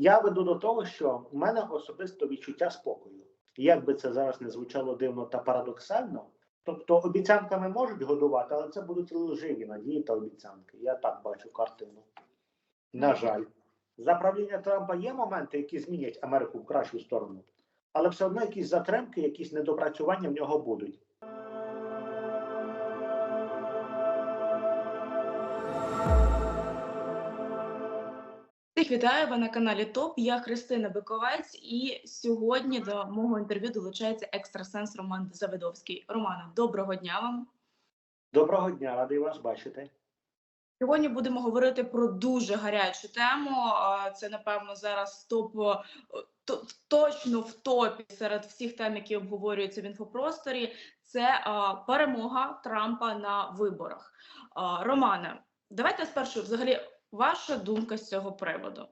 я веду до того, що в мене особисто відчуття спокою. Як би це зараз не звучало дивно та парадоксально, тобто обіцянками можуть годувати, але це будуть лживі надії та обіцянки. Я так бачу картину. На жаль, за правління Трампа є моменти, які змінять Америку в кращу сторону, але все одно якісь затримки, якісь недопрацювання в нього будуть. Всіх вітаю ви на каналі ТОП. Я Христина Биковець, і сьогодні до мого інтерв'ю долучається екстрасенс Роман Завидовський. Романе, доброго дня вам. Доброго дня, радий вас бачити. Сьогодні будемо говорити про дуже гарячу тему. Це напевно зараз топ точно в топі серед всіх тем, які обговорюються в інфопросторі. Це перемога Трампа на виборах. Романе, давайте спершу взагалі ваша думка з цього приводу.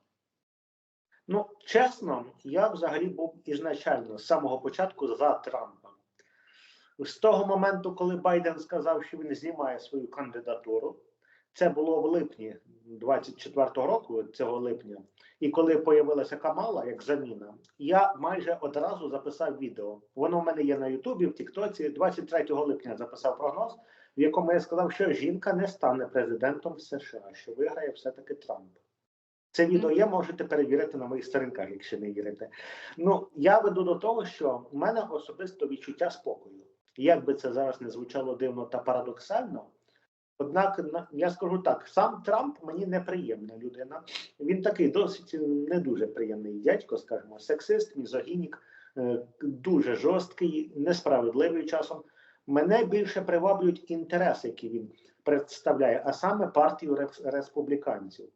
Ну, чесно, я взагалі був ізначально з самого початку за Трампа. З того моменту, коли Байден сказав, що він знімає свою кандидатуру, це було в липні 24-го року, цього липня, і коли появилася Камала як заміна, я майже одразу записав відео. Воно в мене є на Ютубі, в Тіктоці. 23 липня записав прогноз, в якому я сказав, що жінка не стане президентом США, що виграє все-таки Трамп. Це відео є, можете перевірити на моїх сторінках, якщо не вірите. Ну, я веду до того, що в мене особисто відчуття спокою. Як би це зараз не звучало дивно та парадоксально. Однак я скажу так: сам Трамп мені неприємна людина. Він такий досить не дуже приємний дядько, скажімо, сексист, мізогінік, е, дуже жорсткий, несправедливий часом. Мене більше приваблюють інтереси, які він представляє, а саме партію республіканців.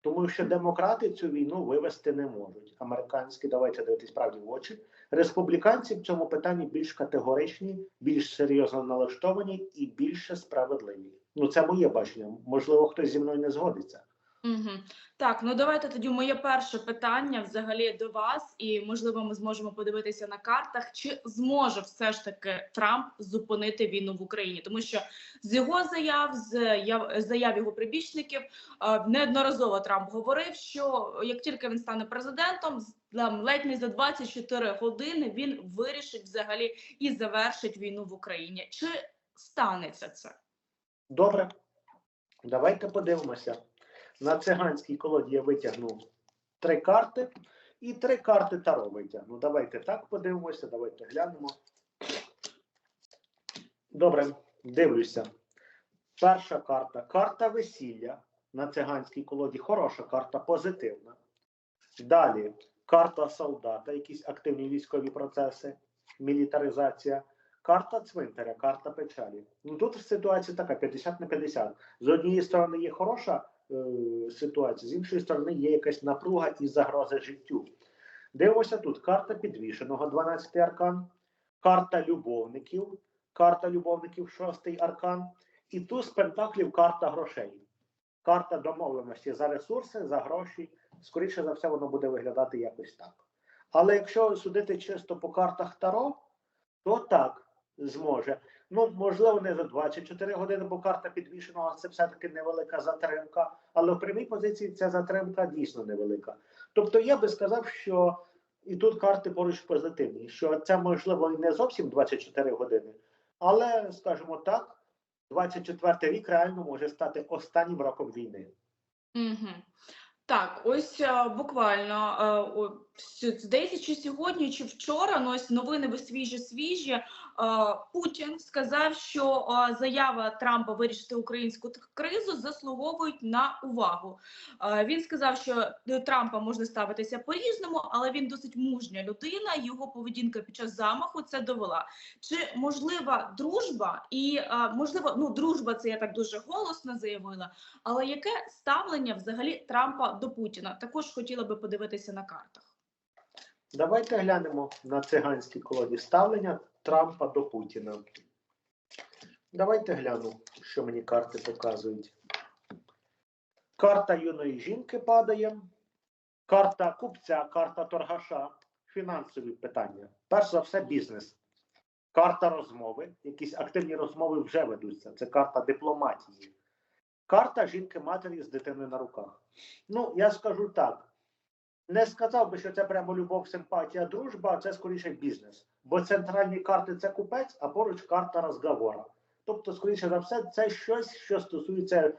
Тому що демократи цю війну вивести не можуть. Американські, давайте дивитись правді в очі. Республіканці в цьому питанні більш категоричні, більш серйозно налаштовані і більше справедливі. Ну це моє бачення. Можливо, хтось зі мною не згодиться. Угу. Так, ну давайте тоді моє перше питання взагалі до вас, і можливо, ми зможемо подивитися на картах, чи зможе все ж таки Трамп зупинити війну в Україні, тому що з його заяв, з яв- заяв його прибічників, е, неодноразово Трамп говорив, що як тільки він стане президентом, там ледь не за 24 години він вирішить взагалі і завершить війну в Україні. Чи станеться це? Добре, давайте подивимося. На циганській колоді я витягнув три карти і три карти Таро витягну. Давайте так подивимося, давайте глянемо. Добре, дивлюся. Перша карта карта весілля на циганській колоді. Хороша карта, позитивна. Далі карта солдата, якісь активні військові процеси, мілітаризація. Карта цвинтаря, карта печалі. Ну тут ситуація така: 50 на 50. З однієї сторони є хороша е, ситуація, з іншої сторони є якась напруга і загроза життю. Дивимося тут карта підвішеного, 12 аркан, карта любовників, карта любовників, 6 аркан, і туз пентаклів карта грошей. Карта домовленості за ресурси, за гроші. Скоріше за все, воно буде виглядати якось так. Але якщо судити чисто по картах Таро, то так зможе. Ну, можливо, не за 24 години, бо карта підвішеного це все-таки невелика затримка. Але в прямій позиції ця затримка дійсно невелика. Тобто я би сказав, що і тут карти поруч позитивні, що це можливо і не зовсім 24 години, але, скажімо так, 24 рік реально може стати останнім роком війни. Угу. Так, ось е, буквально е, здається, чи сьогодні, чи вчора, ну ось новини ви свіжі свіжі. е, Путін сказав, що е, заява Трампа вирішити українську кризу заслуговують на увагу. Е, Він сказав, що до Трампа можна ставитися по-різному, але він досить мужня людина. Його поведінка під час замаху це довела. Чи можлива дружба? І можливо, ну дружба це я так дуже голосно заявила. Але яке ставлення взагалі Трампа до Путіна? Також хотіла би подивитися на картах. Давайте глянемо на циганській колоді ставлення Трампа до Путіна. Давайте гляну, що мені карти показують. Карта юної жінки падає, карта купця, карта торгаша, фінансові питання. Перш за все, бізнес. Карта розмови. Якісь активні розмови вже ведуться. Це карта дипломатії. Карта жінки-матері з дитиною на руках. Ну, я скажу так: Не сказав би, що це прямо любов, симпатія, дружба, це скоріше бізнес. Бо центральні карти це купець, а поруч карта розговора. Тобто, скоріше за все, це щось, що стосується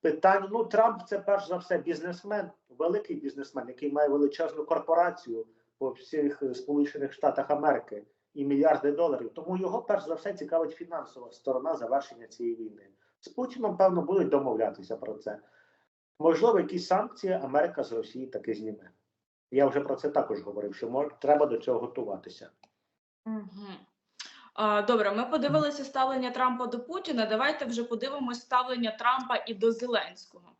питань. Ну, Трамп це перш за все бізнесмен, великий бізнесмен, який має величезну корпорацію по всіх Сполучених Штатах Америки і мільярди доларів. Тому його перш за все цікавить фінансова сторона завершення цієї війни. З Путіном, певно, будуть домовлятися про це. Можливо, якісь санкції Америка з Росії таки зніме. Я вже про це також говорив, що мож, треба до цього готуватися. Угу. Добре, ми подивилися ставлення Трампа до Путіна. Давайте вже подивимось ставлення Трампа і до Зеленського.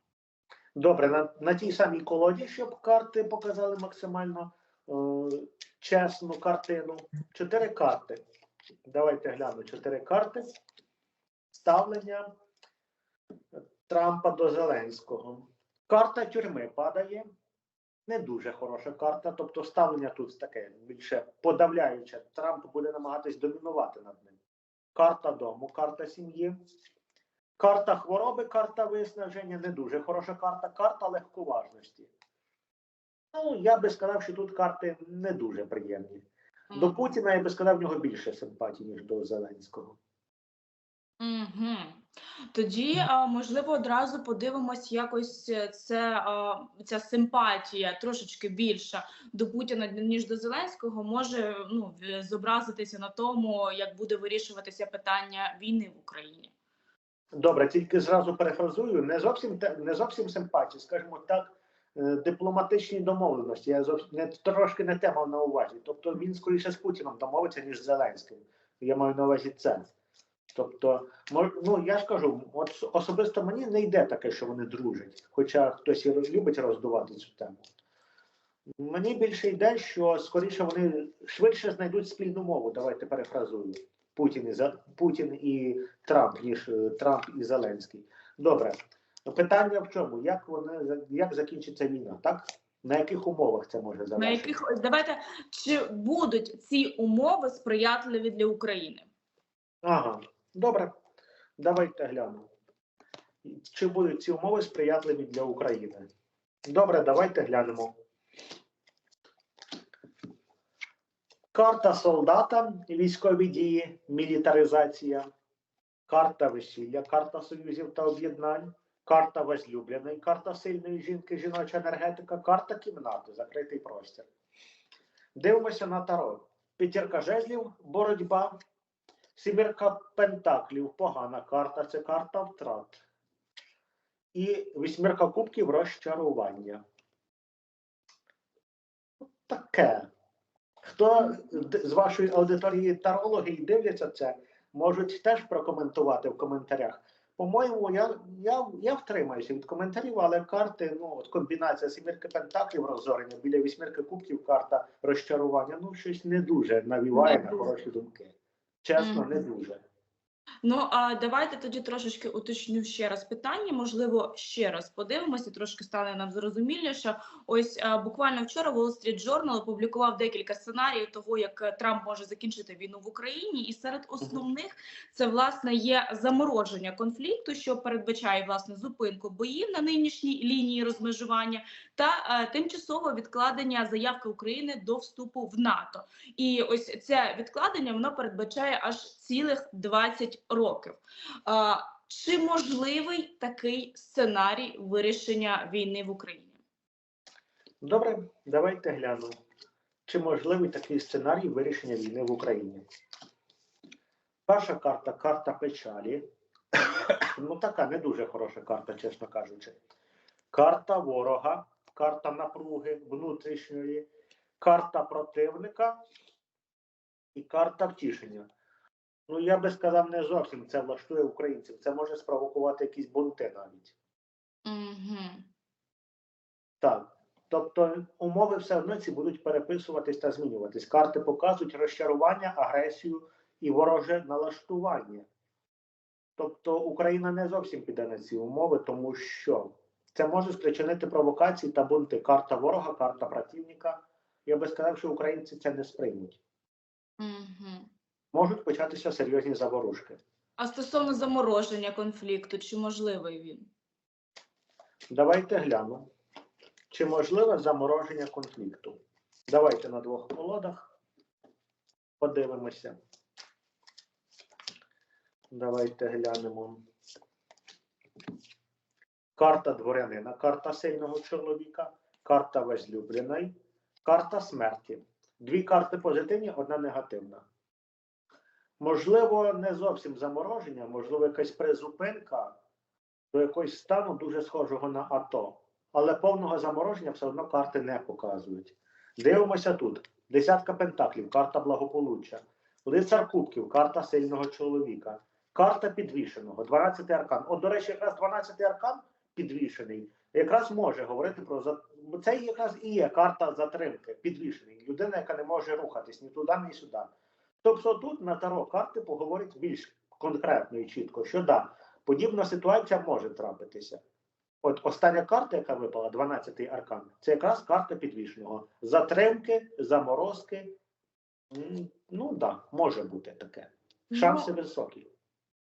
Добре, на, на тій самій колоді, щоб карти показали максимально е, чесну картину. Чотири карти. Давайте гляну. Чотири карти. Ставлення Трампа до Зеленського. Карта тюрми падає. Не дуже хороша карта. Тобто ставлення тут таке більше подавляюче. Трамп буде намагатись домінувати над ним. Карта дому, карта сім'ї. Карта хвороби, карта виснаження, не дуже хороша карта, карта легковажності. Ну, я би сказав, що тут карти не дуже приємні. До Путіна я би сказав, в нього більше симпатій, ніж до Зеленського. Угу. Тоді, можливо, одразу подивимось, якось е, це ця симпатія трошечки більша до Путіна ніж до Зеленського може ну зобразитися на тому, як буде вирішуватися питання війни в Україні. Добре, тільки зразу перефразую, не зовсім не зовсім симпатії, скажімо так, е, дипломатичні домовленості. Я зовсім не трошки не те мав на увазі. Тобто він скоріше з Путіном домовиться, ніж з Зеленським. Я маю на увазі це. Тобто, ну я ж кажу, от особисто мені не йде таке, що вони дружать, хоча хтось і любить роздувати цю тему. Мені більше йде, що скоріше вони швидше знайдуть спільну мову. Давайте перефразую. Путін і За- Путін і Трамп, ніж е, Трамп і Зеленський. Добре. Питання в чому? Як вони як закінчиться війна? Так? На яких умовах це може На яких давайте чи будуть ці умови сприятливі для України? Ага, добре. Давайте глянемо. Чи будуть ці умови сприятливі для України? Добре, давайте глянемо. Карта солдата, військові дії, мілітаризація, карта весілля, карта союзів та об'єднань, карта возлюбленої, карта сильної жінки, жіноча енергетика, карта кімнати, закритий простір. Дивимося на таро. П'ятірка жезлів, боротьба, Сімірка Пентаклів, погана карта, це карта втрат. І вісьмірка кубків розчарування. Таке. Хто з вашої аудиторії тарологи дивляться це, можуть теж прокоментувати в коментарях. По-моєму, я, я, я втримаюся від коментарів, але карти, ну, от комбінація сімірки пентаклів розорення, біля вісьмірки кубків карта розчарування, ну, щось не дуже навіває Не на дуже. хороші думки. Чесно, не Мгм. дуже. Ну а давайте тоді трошечки уточню ще раз питання. Можливо, ще раз подивимося, трошки стане нам зрозуміліше. Ось а, буквально вчора Wall Street Journal опублікував декілька сценаріїв того, як е, Трамп може закінчити війну в Україні, і серед основних це власне є замороження конфлікту, що передбачає власне зупинку боїв на нинішній лінії розмежування та е, тимчасове відкладення заявки України до вступу в НАТО. І ось це відкладення воно передбачає аж цілих 20 років. А, чи можливий такий сценарій вирішення війни в Україні? Добре, давайте глянемо. Чи можливий такий сценарій вирішення війни в Україні? Перша карта карта печалі. ну, така не дуже хороша карта, чесно кажучи. Карта ворога, карта напруги внутрішньої, карта противника і карта втішення. Ну, я би сказав, не зовсім це влаштує українців. Це може спровокувати якісь бунти навіть. Угу. Так. Тобто умови все одно ці будуть переписуватись та змінюватись. Карти показують розчарування, агресію і вороже налаштування. Тобто Україна не зовсім піде на ці умови, тому що це може спричинити провокації та бунти. Карта ворога, карта противника. Я би сказав, що українці це не сприймуть. Угу. Можуть початися серйозні заворушки. А стосовно замороження конфлікту, чи можливий він? Давайте гляну. Чи можливе замороження конфлікту? Давайте на двох колодах подивимося. Давайте глянемо. Карта дворянина, карта сильного чоловіка, карта возлюбленої, карта смерті. Дві карти позитивні, одна негативна. Можливо, не зовсім замороження, можливо, якась призупинка до якогось стану дуже схожого на АТО. Але повного замороження все одно карти не показують. Дивимося тут. Десятка пентаклів, карта благополуччя. Лицар кубків, карта сильного чоловіка. Карта підвішеного, 12 аркан. От, до речі, якраз 12 аркан підвішений, якраз може говорити про це якраз і є карта затримки, підвішений. Людина, яка не може рухатись ні туди, ні сюди. Тобто тут на таро карти поговорять більш конкретно і чітко, що да, подібна ситуація може трапитися. От остання карта, яка випала, 12-й аркан, це якраз карта підвішеного. Затримки, заморозки. Ну так, да, може бути таке. Шанси високі.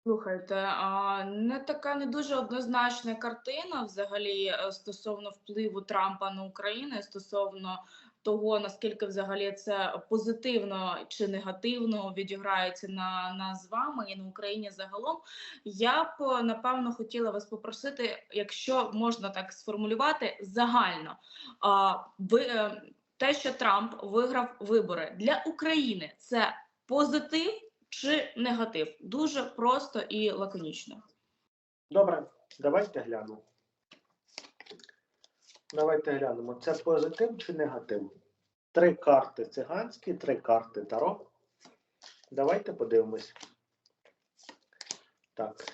Слухайте, а не така не дуже однозначна картина взагалі е, стосовно впливу Трампа на Україну, стосовно того, наскільки взагалі це позитивно чи негативно відіграється на нас з вами і на Україні загалом. Я б напевно хотіла вас попросити, якщо можна так сформулювати, загально а, ви, е, те, що Трамп виграв вибори для України, це позитив чи негатив? Дуже просто і лаконічно. Добре, давайте глянемо. Давайте глянемо. Це позитив чи негатив? Три карти циганські, три карти таро. Давайте подивимось. Так.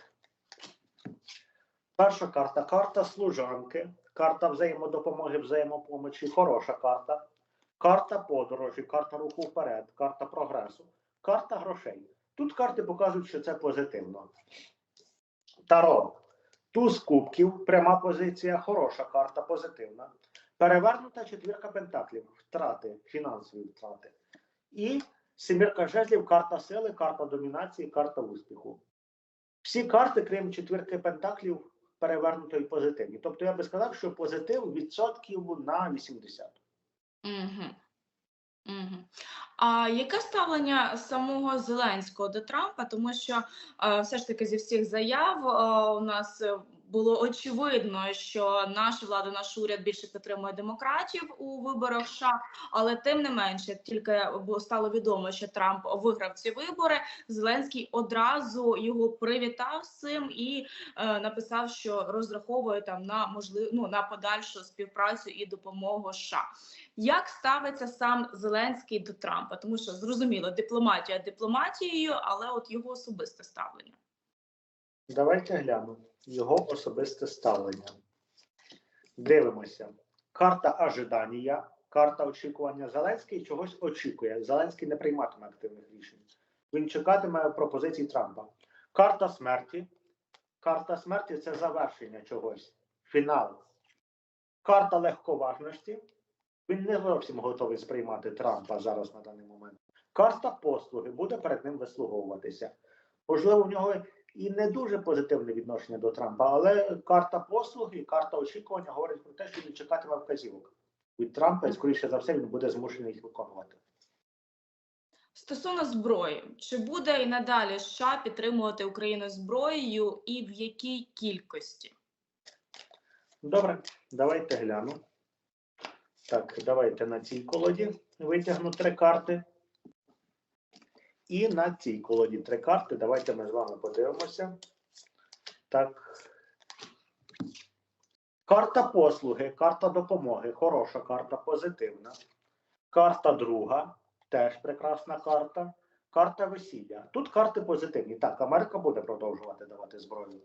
Перша карта карта служанки, карта взаємодопомоги, взаємопомочі, хороша карта. Карта подорожі, карта руху вперед, карта прогресу, карта грошей. Тут карти показують, що це позитивно. Таро. Туз кубків, пряма позиція, хороша карта, позитивна. Перевернута четвірка пентаклів, втрати, фінансові втрати. І семірка жезлів, карта сили, карта домінації, карта успіху. Всі карти, крім четвірки пентаклів, перевернутої позитивні. Тобто я би сказав, що позитив відсотків на 80. Угу. А яке ставлення самого Зеленського до Трампа? Тому що е, все ж таки зі всіх заяв е, у нас е, було очевидно, що наша влада, наш уряд більше підтримує демократів у виборах США, але тим не менше, тільки стало відомо, що Трамп виграв ці вибори, Зеленський одразу його привітав з цим і е, написав, що розраховує там на можливо ну, на подальшу співпрацю і допомогу США. Як ставиться сам Зеленський до Трампа? Тому що зрозуміло, дипломатія дипломатією, але от його особисте ставлення. Давайте глянемо його особисте ставлення. Дивимося. Карта ожидання, карта очікування. Зеленський чогось очікує. Зеленський не прийматиме активних рішень. Він чекатиме пропозицій Трампа. Карта смерті. Карта смерті це завершення чогось. Фінал. Карта легковажності. Він не зовсім готовий сприймати Трампа зараз на даний момент. Карта послуги буде перед ним вислуговуватися. Можливо, в нього і не дуже позитивне відношення до Трампа, але карта послуги, карта очікування говорить про те, що він чекатиме вказівок від Трампа, і скоріше за все він буде змушений їх виконувати. Стосовно зброї, чи буде і надалі США підтримувати Україну зброєю і в якій кількості? Добре, давайте гляну. Так, давайте на цій колоді витягну три карти. І на цій колоді три карти. Давайте ми з вами подивимося. Так. Карта послуги, карта допомоги, хороша карта, позитивна. Карта друга, теж прекрасна карта. Карта весілля. Тут карти позитивні. Так, Америка буде продовжувати давати зброю.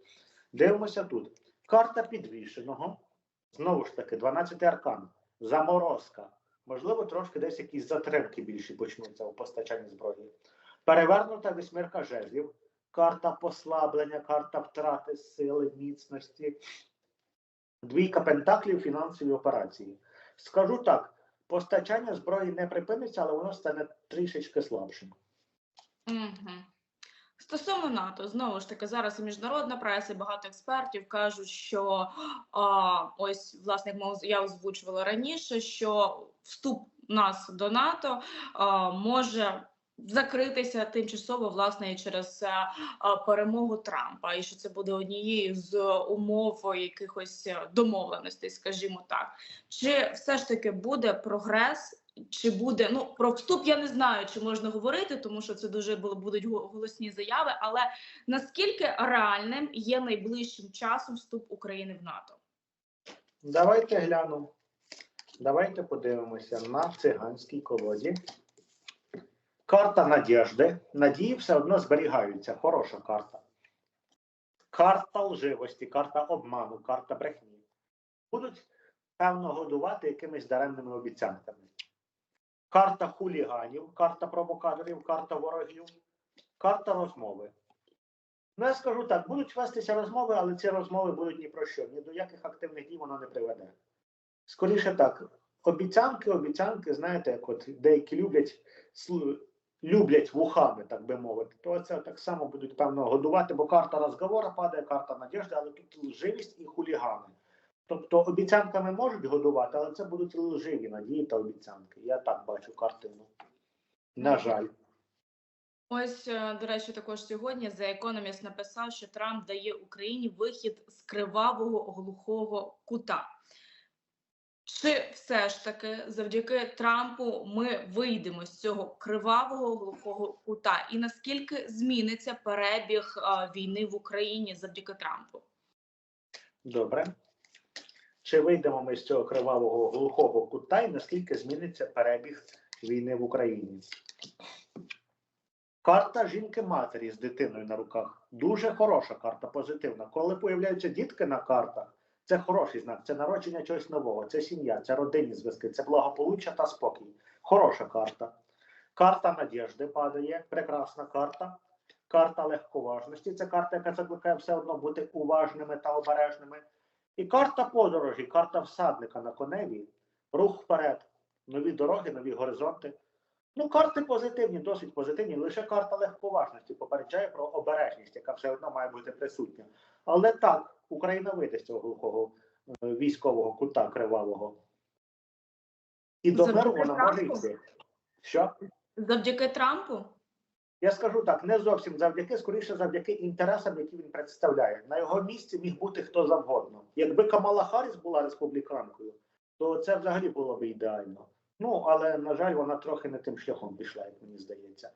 Дивимося тут. Карта підвішеного. Знову ж таки, 12 аркан. Заморозка. Можливо, трошки десь якісь затримки більші почнуться у постачанні зброї. Перевернута вісьмірка жезлів. Карта послаблення, карта втрати сили, міцності. Двійка пентаклів, фінансові операції. Скажу так: постачання зброї не припиниться, але воно стане трішечки слабшим. Угу. Стосовно НАТО, знову ж таки, зараз і міжнародна преса, і багато експертів кажуть, що а, ось власне, як я озвучувала раніше, що вступ нас до НАТО а, може закритися тимчасово власне і через а, перемогу Трампа, і що це буде однією з умов якихось домовленостей, скажімо так. Чи все ж таки буде прогрес? Чи буде ну про вступ? Я не знаю, чи можна говорити, тому що це дуже було будуть голосні заяви. Але наскільки реальним є найближчим часом вступ України в НАТО? Давайте глянемо. Давайте подивимося на циганській колоді. Карта надіжди. Надії все одно зберігаються. Хороша карта. Карта лживості, карта обману, карта брехні. Будуть певно годувати якимись даремними обіцянками. Карта хуліганів, карта провокаторів, карта ворогів, карта розмови. Ну, я скажу так, будуть вестися розмови, але ці розмови будуть ні про що, ні до яких активних дій воно не приведе. Скоріше так, обіцянки, обіцянки, знаєте, як от деякі люблять, люблять вухами, так би мовити, то це так само будуть певно годувати, бо карта розговора падає, карта надіжди, але тут лживість і хулігани. Тобто обіцянками можуть годувати, але це будуть лживі надії та обіцянки. Я так бачу картину. На жаль. Ось е, до речі, також сьогодні The Economist написав, що Трамп дає Україні вихід з кривавого глухого кута. Чи все ж таки завдяки Трампу ми вийдемо з цього кривавого глухого кута? І наскільки зміниться перебіг е, війни в Україні завдяки Трампу? Добре. Чи вийдемо ми з цього кривавого глухого кута і наскільки зміниться перебіг війни в Україні? Карта жінки-матері з дитиною на руках. Дуже хороша карта, позитивна. Коли появляються дітки на картах, це хороший знак, це народження чогось нового, це сім'я, це родинні зв'язки, це благополуччя та спокій. Хороша карта. Карта надіжди падає, прекрасна карта. Карта легковажності це карта, яка закликає все одно бути уважними та обережними. І карта подорожі, карта всадника на коневі, рух вперед, нові дороги, нові горизонти. Ну, карти позитивні, досить позитивні. Лише карта легковажності попереджає про обережність, яка все одно має бути присутня. Але так, Україна вийде з цього глухого е, військового кута кривавого. І до миру вона може йти. Що? Завдяки Трампу? Я скажу так, не зовсім завдяки, скоріше завдяки інтересам, які він представляє. На його місці міг бути хто завгодно. Якби Камала Харріс була республіканкою, то це взагалі було б ідеально. Ну, але, на жаль, вона трохи не тим шляхом пішла, як мені здається.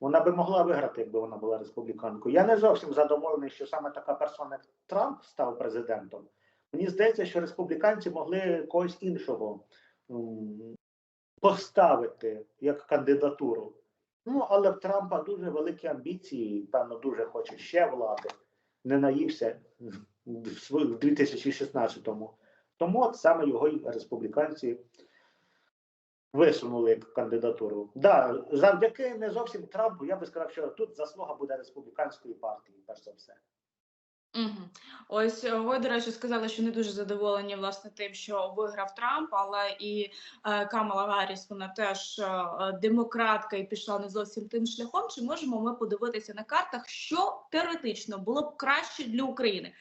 Вона би могла виграти, якби вона була республіканкою. Я не зовсім задоволений, що саме така персона, як Трамп, став президентом. Мені здається, що республіканці могли когось іншого поставити як кандидатуру. Ну, але в Трампа дуже великі амбіції, певно, дуже хоче ще влади. Не наївся в 2016-му. Тому от саме його республіканці висунули як кандидатуру. Да, завдяки не зовсім Трампу, я би сказав, що тут заслуга буде республіканської партії, перш за все. Угу. Ось е, ви, до речі, сказали, що не дуже задоволені власне тим, що виграв Трамп, але і е, Камала Гарріс, вона теж е, е, демократка і пішла не зовсім тим шляхом. Чи можемо ми подивитися на картах, що теоретично було б краще для України, е,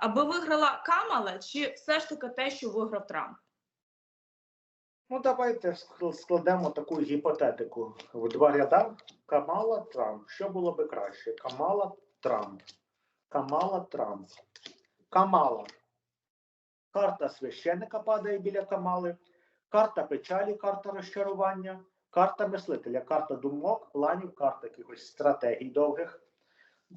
аби виграла Камала, чи все ж таки те, що виграв Трамп? Ну, давайте ск- складемо таку гіпотетику в два ряда. Камала Трамп. Що було би краще? Камала Трамп. Камала Трамп. Камала. Карта священника падає біля Камали. Карта печалі, карта розчарування, карта мислителя, карта думок, планів, карта якихось стратегій довгих.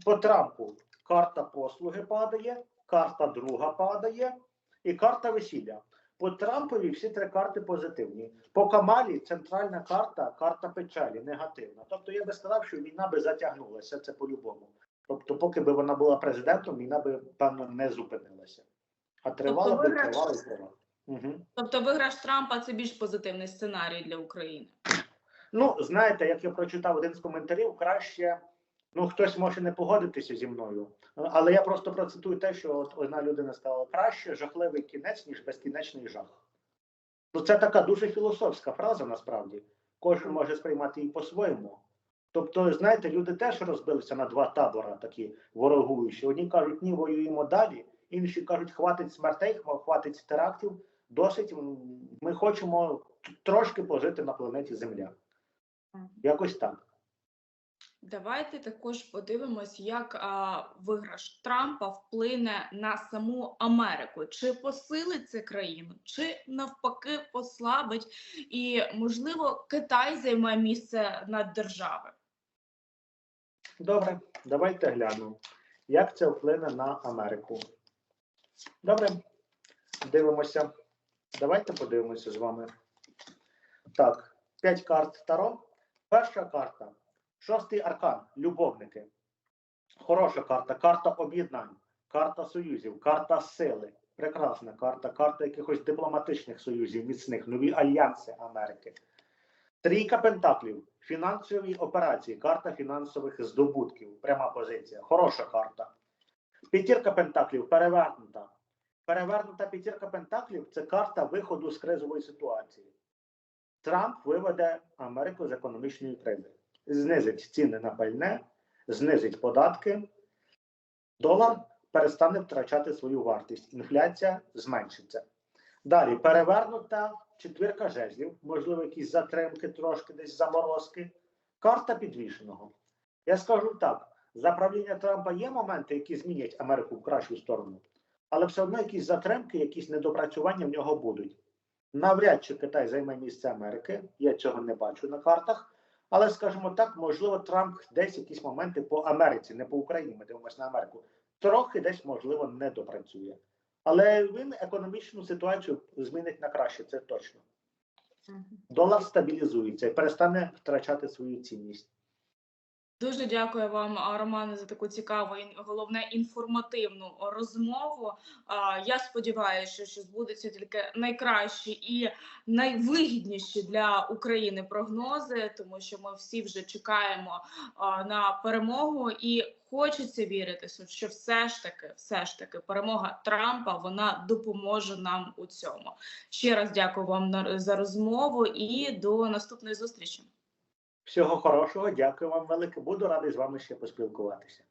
По Трампу карта послуги падає, карта друга падає і карта весілля. По Трампові всі три карти позитивні. По Камалі центральна карта, карта печалі, негативна. Тобто я би сказав, що війна би затягнулася, це по-любому. Тобто, поки би вона була президентом, війна би, певно, не зупинилася. А тривала би, виграш- тривала і тривала. Угу. Тобто, виграш Трампа це більш позитивний сценарій для України. Ну, знаєте, як я прочитав один з коментарів, краще, ну хтось може не погодитися зі мною, але я просто процитую те, що от одна людина сказала: краще жахливий кінець, ніж безкінечний жах. Ну, це така дуже філософська фраза насправді. Кожен може сприймати її по-своєму. Тобто, знаєте, люди теж розбилися на два табора, такі ворогуючі. Одні кажуть, ні, воюємо далі, інші кажуть, хватить смертей, хватить терактів, досить. Ми хочемо трошки пожити на планеті Земля. Якось так. Давайте також подивимось, як а, виграш Трампа вплине на саму Америку. Чи посилить це країну, чи навпаки послабить, і можливо Китай займе місце над держави. Добре, давайте глянемо, як це вплине на Америку. Добре, дивимося. Давайте подивимося з вами. Так, п'ять карт Таро. Перша карта. Шостий аркан. Любовники. Хороша карта. Карта об'єднань, карта союзів, карта сили. Прекрасна карта, карта якихось дипломатичних союзів, міцних, нові альянси Америки. Трійка пентаклів. Фінансові операції, карта фінансових здобутків. Пряма позиція. Хороша карта. П'ятірка пентаклів перевернута. Перевернута п'ятірка пентаклів це карта виходу з кризової ситуації. Трамп виведе Америку з економічної кризи, знизить ціни на пальне, знизить податки, долар перестане втрачати свою вартість, інфляція зменшиться. Далі перевернута четвірка жезлів, можливо, якісь затримки, трошки десь заморозки. Карта підвішеного. Я скажу так: за правління Трампа є моменти, які змінять Америку в кращу сторону, але все одно якісь затримки, якісь недопрацювання в нього будуть. Навряд чи Китай займе місце Америки, я цього не бачу на картах. Але скажімо так, можливо, Трамп десь якісь моменти по Америці, не по Україні, ми дивимося на Америку, трохи десь, можливо, не допрацює. Але він економічну ситуацію змінить на краще, це точно. Долар стабілізується і перестане втрачати свою цінність. Дуже дякую вам, Романе, за таку цікаву і головне інформативну розмову. Я сподіваюся, що збудуться тільки найкращі і найвигідніші для України прогнози, тому що ми всі вже чекаємо на перемогу, і хочеться вірити, що все ж таки, все ж таки, перемога Трампа вона допоможе нам у цьому. Ще раз дякую вам за розмову і до наступної зустрічі. Всього хорошого, дякую вам велике. Буду радий з вами ще поспілкуватися.